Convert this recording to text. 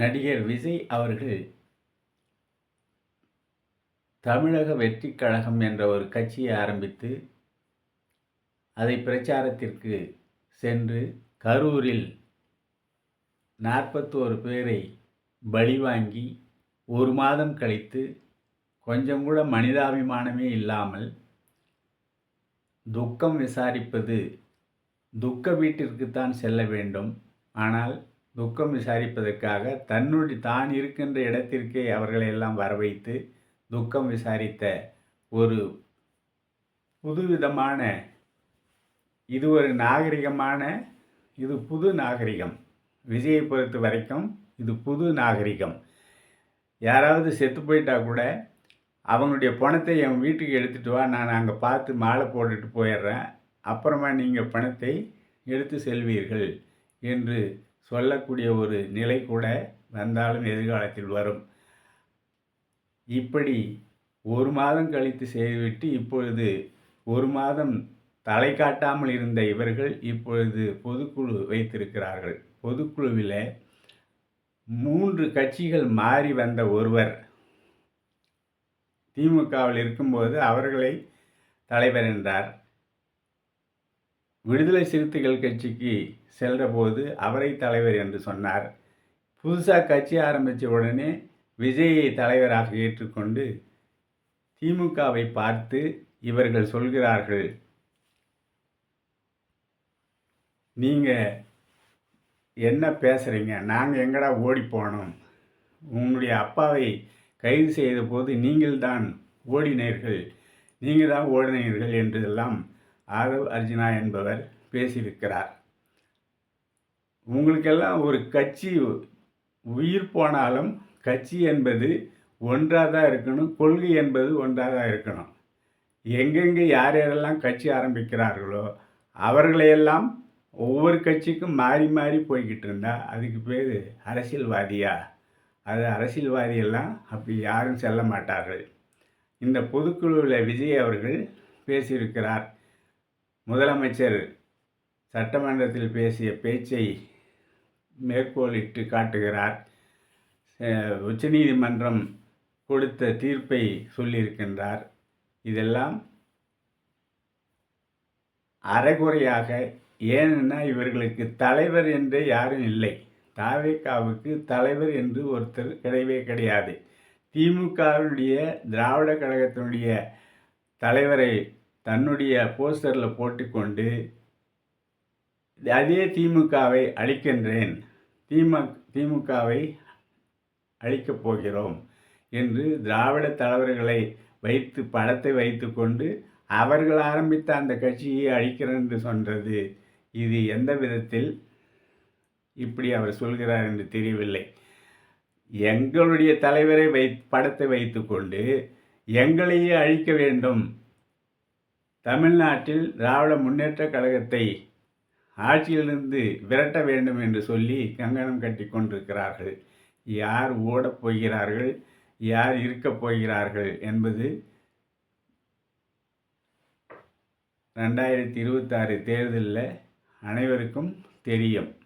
நடிகர் விஜய் அவர்கள் தமிழக வெற்றி கழகம் என்ற ஒரு கட்சியை ஆரம்பித்து அதை பிரச்சாரத்திற்கு சென்று கரூரில் நாற்பத்தோரு பேரை பலி வாங்கி ஒரு மாதம் கழித்து கொஞ்சம் கூட மனிதாபிமானமே இல்லாமல் துக்கம் விசாரிப்பது துக்க வீட்டிற்குத்தான் செல்ல வேண்டும். ஆனால் துக்கம் விசாரிப்பதற்காக தன்னுடைய தான் இருக்கின்ற இடத்திற்கே அவர்களை எல்லாம் வர வைத்து துக்கம் விசாரித்த ஒரு புதுவிதமான இது ஒரு நாகரிகமான இது புது நாகரிகம். விஜயை பொறுத்த வரைக்கும் இது புது நாகரிகம். யாராவது செத்து போயிட்டா கூட அவங்களுடைய பணத்தை என் வீட்டுக்கு எடுத்துகிட்டு வா நான் அங்கே பார்த்து மாலை போட்டுட்டு போயிடுறேன். அப்புறமா நீங்கள் பணத்தை எடுத்து செல்வீர்கள் என்று சொல்லக்கூடிய ஒரு நிலை கூட வந்தாலும் எதிர்காலத்தில் வரும். இப்படி ஒரு மாதம் கழித்து செய்துவிட்டு இப்பொழுது ஒரு மாதம் தலை காட்டாமல் இருந்த இவர்கள் இப்பொழுது பொதுக்குழு வைத்திருக்கிறார்கள். பொதுக்குழுவில் மூன்று கட்சிகள் மாறி வந்த ஒருவர். திமுகவில் இருக்கும்போது அவர்களை தலைவர் என்றார். விடுதலை சிறுத்தைகள் கட்சிக்கு செல்றபோது அவரை தலைவர் என்று சொன்னார். புதுசாக கட்சி ஆரம்பித்த உடனே விஜயை தலைவராக ஏற்றுக்கொண்டு திமுகவை பார்த்து இவர்கள் சொல்கிறார்கள் நீங்கள் என்ன பேசுகிறீங்க நாங்கள் எங்கடா ஓடி போனோம்? உங்களுடைய அப்பாவை கைது செய்த போது நீங்கள்தான் ஓடினீர்கள். நீங்கள் தான் ஓடினீர்கள் என்றெல்லாம் ஆதவ் அர்ஜுனா என்பவர் பேசியிருக்கிறார். உங்களுக்கெல்லாம் ஒரு கட்சி உயிர் போனாலும் கட்சி என்பது ஒன்றாக தான் இருக்கணும் கொள்கை என்பது ஒன்றாக தான் இருக்கணும். எங்கெங்கே யார் யாரெல்லாம் கட்சி ஆரம்பிக்கிறார்களோ அவர்களையெல்லாம் ஒவ்வொரு கட்சிக்கும் மாறி மாறி போய்கிட்டு இருந்தா அதுக்கு பேர் அரசியல்வாதியா? அது அரசியல்வாதியெல்லாம் அப்படி யாரும் செல்ல மாட்டார்கள். இந்த பொதுக்குழுவில் விஜய் அவர்கள் பேசியிருக்கிறார். முதலமைச்சர் சட்டமன்றத்தில் பேசிய பேச்சை மேற்கோளிட்டு காட்டுகிறார். உச்சநீதிமன்றம் கொடுத்த தீர்ப்பை சொல்லியிருக்கின்றார். இதெல்லாம் அரைகுறையாக ஏன்னா இவர்களுக்கு தலைவர் என்று யாரும் இல்லை. தாவேக்காவுக்கு தலைவர் என்று ஒருத்தர் கிடையவே கிடையாது. திமுகவினுடைய திராவிட கழகத்தினுடைய தலைவரை தன்னுடைய போஸ்டரில் போட்டுக்கொண்டு அதே திமுகவை அழிக்கின்றேன். திமுக திமுகவை அழிக்கப் போகிறோம் என்று திராவிட தலைவர்களை வைத்து படத்தை வைத்து கொண்டு அவர்கள் ஆரம்பித்த அந்த கட்சியை அழிக்கிறேன் என்று சொன்னது இது எந்த விதத்தில் இப்படி அவர் சொல்கிறார் என்று தெரியவில்லை. எங்களுடைய தலைவரை வை படத்தை வைத்துக்கொண்டு எங்களையே அழிக்க வேண்டும். தமிழ்நாட்டில் திராவிட முன்னேற்ற கழகத்தை ஆட்சியிலிருந்து விரட்ட வேண்டும் என்று சொல்லி கங்கணம் கட்டி கொண்டிருக்கிறார்கள். யார் ஓடப் போகிறார்கள்? யார் இருக்கப் போகிறார்கள் என்பது ரெண்டாயிரத்தி இருபத்தாறு தேர்தலில் அனைவருக்கும் தெரியும்.